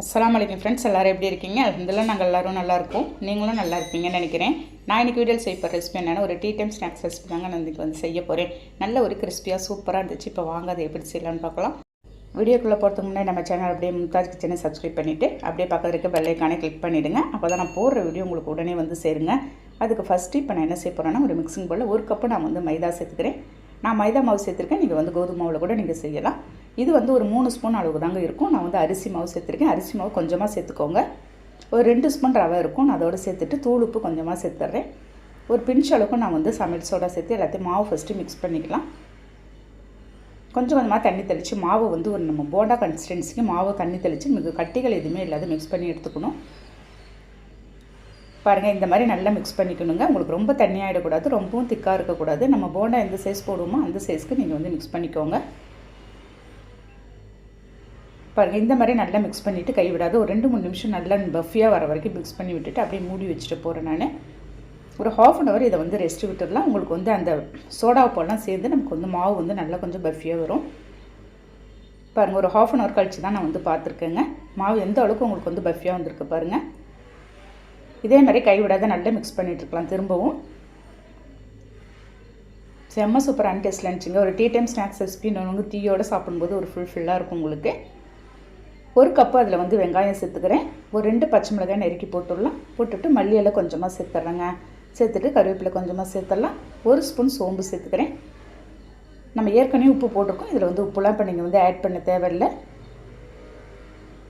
அஸ்லாம் வலைக்கம் ஃப்ரெண்ட்ஸ் எல்லோரும் எப்படி இருக்கீங்க? அதுல நாங்கள் எல்லோரும் நல்லாயிருக்கும் நீங்களும் நல்லா இருப்பீங்கன்னு நினைக்கிறேன். நான் இன்றைக்கி வீடியோவில் செய்ய போகிற ரெசிபி என்னென்னா ஒரு டீ டைம் ஸ்நாக்ஸ் ரெசிபி தாங்க நான் இன்றைக்கி வந்து செய்ய போகிறேன் நல்ல ஒரு கிறிஸ்பியாக சூப்பராக இருந்துச்சு. இப்போ வாங்க அதை எப்படி செய்யலாம்னு பார்க்கலாம். வீடியோக்குள்ளே போகிறதுக்கு முன்னாடி நம்ம சேனல் அப்படியே மும்தாஜ் கிச்சனை சப்ஸ்கிரைப் பண்ணிவிட்டு அப்படியே பக்கத்தில் இருக்க வெள்ளைக்கானே கிளிக் பண்ணிவிடுங்க அப்போ தான் நான் போடுற வீடியோ உங்களுக்கு உடனே வந்து சேருங்க. அதுக்கு ஃபஸ்ட்டு இப்போ நான் என்ன செய்ய போகிறேன்னா ஒரு மிக்சிங் போல் ஒரு கப்பு நான் வந்து மைதா சேர்த்துக்கிறேன். நான் மைதா மாவு சேர்த்துருக்கேன். நீங்கள் வந்து கோதுமாவில் கூட நீங்கள் செய்யலாம். இது வந்து ஒரு மூணு ஸ்பூன் அளவு தாங்க இருக்கும். நான் வந்து அரிசி மாவு சேர்த்துருக்கேன். அரிசி மாவு கொஞ்சமாக சேர்த்துக்கோங்க. ஒரு ரெண்டு ஸ்பூன் ரவை இருக்கும். நான் அதோடு சேர்த்துட்டு தூள் உப்பு கொஞ்சமாக சேர்த்துட்றேன் ஒரு பிஞ்ச் அளவுக்கு நான் வந்து சமையல் சோடா சேர்த்து எல்லாத்தையும் மாவு ஃபஸ்ட்டு மிக்ஸ் பண்ணிக்கலாம். கொஞ்சம் கொஞ்சமாக தண்ணி தெளித்து மாவு வந்து ஒரு நம்ம போண்டா கன்சிஸ்டன்சிக்கு மாவு தண்ணி தெளித்து மிக கட்டிகள் எதுவுமே இல்லாத மிக்ஸ் பண்ணி எடுத்துக்கணும். பாருங்கள் இந்த மாதிரி நல்லா மிக்ஸ் பண்ணிக்கணுங்க. உங்களுக்கு ரொம்ப தண்ணியாகிடக்கூடாது ரொம்பவும் திக்காக இருக்கக்கூடாது. நம்ம போண்டா எந்த சைஸ் போடுவோமோ அந்த சைஸ்க்கு நீங்கள் வந்து மிக்ஸ் பண்ணிக்கோங்க. பாருங்கள் இந்த மாதிரி நல்லா மிக்ஸ் பண்ணிவிட்டு கை விடாது. ஒரு ரெண்டு மூணு நிமிஷம் நல்லா பஃபியாக வர வரைக்கும் மிக்ஸ் பண்ணி விட்டுட்டு அப்படியே மூடி வச்சுட்டு போகிறேன் நான். ஒரு ஹாஃப் அன் ஹவர் இதை வந்து ரெஸ்ட் விட்டுடலாம் உங்களுக்கு வந்து அந்த சோடா உப்பெல்லாம் சேர்ந்து நமக்கு வந்து மாவு வந்து நல்லா கொஞ்சம் பஃபியாக வரும். பாருங்கள் ஒரு ஹாஃப் அன் ஹவர் கழிச்சு தான் நான் வந்து பார்த்துருக்கேங்க. மாவு எந்த அளவுக்கு உங்களுக்கு வந்து பஃபியாக வந்திருக்கு பாருங்கள் இதே மாதிரி கைவிடாத நல்லா மிக்ஸ் பண்ணிகிட்ருக்கலாம் திரும்பவும். செம்ம சூப்பர் டேஸ்ட்டில் இருந்துச்சுங்க ஒரு டீ டைம் ஸ்நாக்ஸ் ரெசிபி வந்து டீயோடு சாப்பிடும்போது ஒரு ஃபுல் ஃபில்லாக இருக்கும் உங்களுக்கு. ஒரு கப்பு அதில் வந்து வெங்காயம் சேர்த்துக்கிறேன். ஒரு ரெண்டு பச்சை மிளகாய் நெருக்கி போட்டுடலாம். போட்டுட்டு மல்லியெல்லாம் கொஞ்சமாக சேர்த்துட்றேங்க சேர்த்துட்டு கருவேப்பிலை கொஞ்சமாக சேர்த்துடலாம். ஒரு ஸ்பூன் சோம்பு சேர்த்துக்கிறேன். நம்ம ஏற்கனவே உப்பு போட்டிருக்கோம். இதில் வந்து உப்புலாம் இப்போ நீங்கள் வந்து ஆட் பண்ண தேவையில்லை.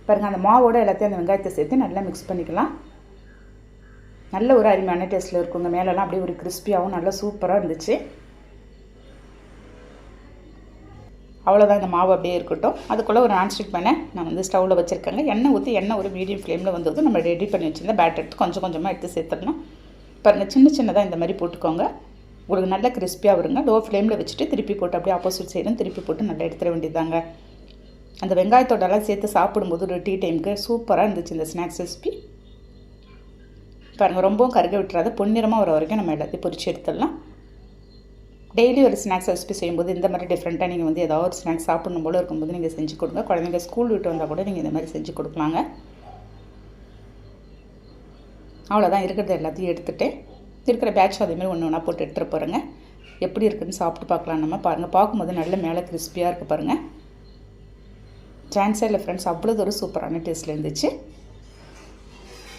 பாருங்கள் அந்த மாவோட எல்லாத்தையும் அந்த வெங்காயத்தை சேர்த்து நல்லா மிக்ஸ் பண்ணிக்கலாம். நல்ல ஒரு அருமையான டேஸ்ட்டில் இருக்குங்க. மேலெல்லாம் அப்படியே ஒரு கிறிஸ்பியாகவும் நல்லா சூப்பராக இருந்துச்சு. அவ்வளோதான் இந்த மாவு அப்படியே இருக்கட்டும். அதுக்குள்ளே ஒரு நான்ஸ்டிக் பேனை நான் வந்து ஸ்டவ்வில் வச்சுருக்கேங்க. எண்ணெய் ஊற்றி எண்ணெய் ஒரு மீடியம் ஃப்ளேமில் வந்தது நம்ம ரெடி பண்ணி வச்சுருந்தா பேட்டர் எடுத்து கொஞ்சம் கொஞ்சமாக எடுத்து சேர்த்துடணும். பாருங்கள் சின்ன சின்னதாக இந்த மாதிரி போட்டுக்கோங்க. உங்களுக்கு நல்ல கிறிஸ்பியாக வருங்க. லோ ஃப்ளேமில் வச்சுட்டு திருப்பி போட்டு அப்படியே ஆப்போசிட் சைடும் திருப்பி போட்டு நல்லா எடுத்துட வேண்டியதாங்க அந்த வெங்காயத்தோடலாம் சேர்த்து சாப்பிடும்போது ஒரு டீ டைமுக்கு சூப்பராக இருந்துச்சு இந்த ஸ்நாக்ஸ் ரெசிபி பாருங்கள் ரொம்பவும் கருக விட்டுறாத பொன்னிறமாக வர வரைக்கும் நம்ம எல்லாத்தையும் பொறிச்சு எடுத்துடலாம். டெய்லி ஒரு ஸ்நாக்ஸ் ரெசிபி செய்யும்போது இந்த மாதிரி டிஃப்ரெண்ட்டாக நீங்கள் வந்து ஏதாவது ஒரு ஸ்நாக்ஸ் சாப்பிடணும் போல் இருக்கும்போது நீங்கள் செஞ்சு கொடுங்க. குழந்தைங்க ஸ்கூல் விட்டு வந்தால் கூட நீங்கள் இந்த மாதிரி செஞ்சு கொடுக்கலாங்க. அவ்வளோதான் இருக்கிறது எல்லாத்தையும் எடுத்துகிட்டு இருக்கிற பேட்ச் அதேமாதிரி ஒன்று ஒன்றா போட்டு எடுத்துகிட்டு போகிறேங்க எப்படி இருக்குதுன்னு சாப்பிட்டு பார்க்கலாம். நம்ம பாருங்கள் பார்க்கும்போது நல்ல மேலே கிறிஸ்பியாக இருக்குது பாருங்கள் சான்ஸே இல்லை ஃப்ரெண்ட்ஸ் அவ்வளோ ஒரு சூப்பரான டேஸ்ட்டில் இருந்துச்சு.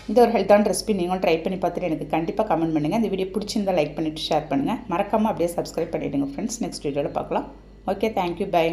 இந்த ஒரு ஹெல்த்தான ரெசிபி நீங்களும் ட்ரை பண்ணி பார்த்துட்டு எனக்கு கண்டிப்பாக கமெண்ட் பண்ணுங்கள் இந்த வீடியோ பிடிச்சிருந்தால் லைக் பண்ணிவிட்டு ஷேர் பண்ணுங்கள் மறக்காமல் அப்படியே சப்ஸ்கிரைப் பண்ணிவிடுங்க ஃப்ரெண்ட்ஸ் நெக்ஸ்ட் வீடியோவில் பார்க்கலாம். Okay thank you bye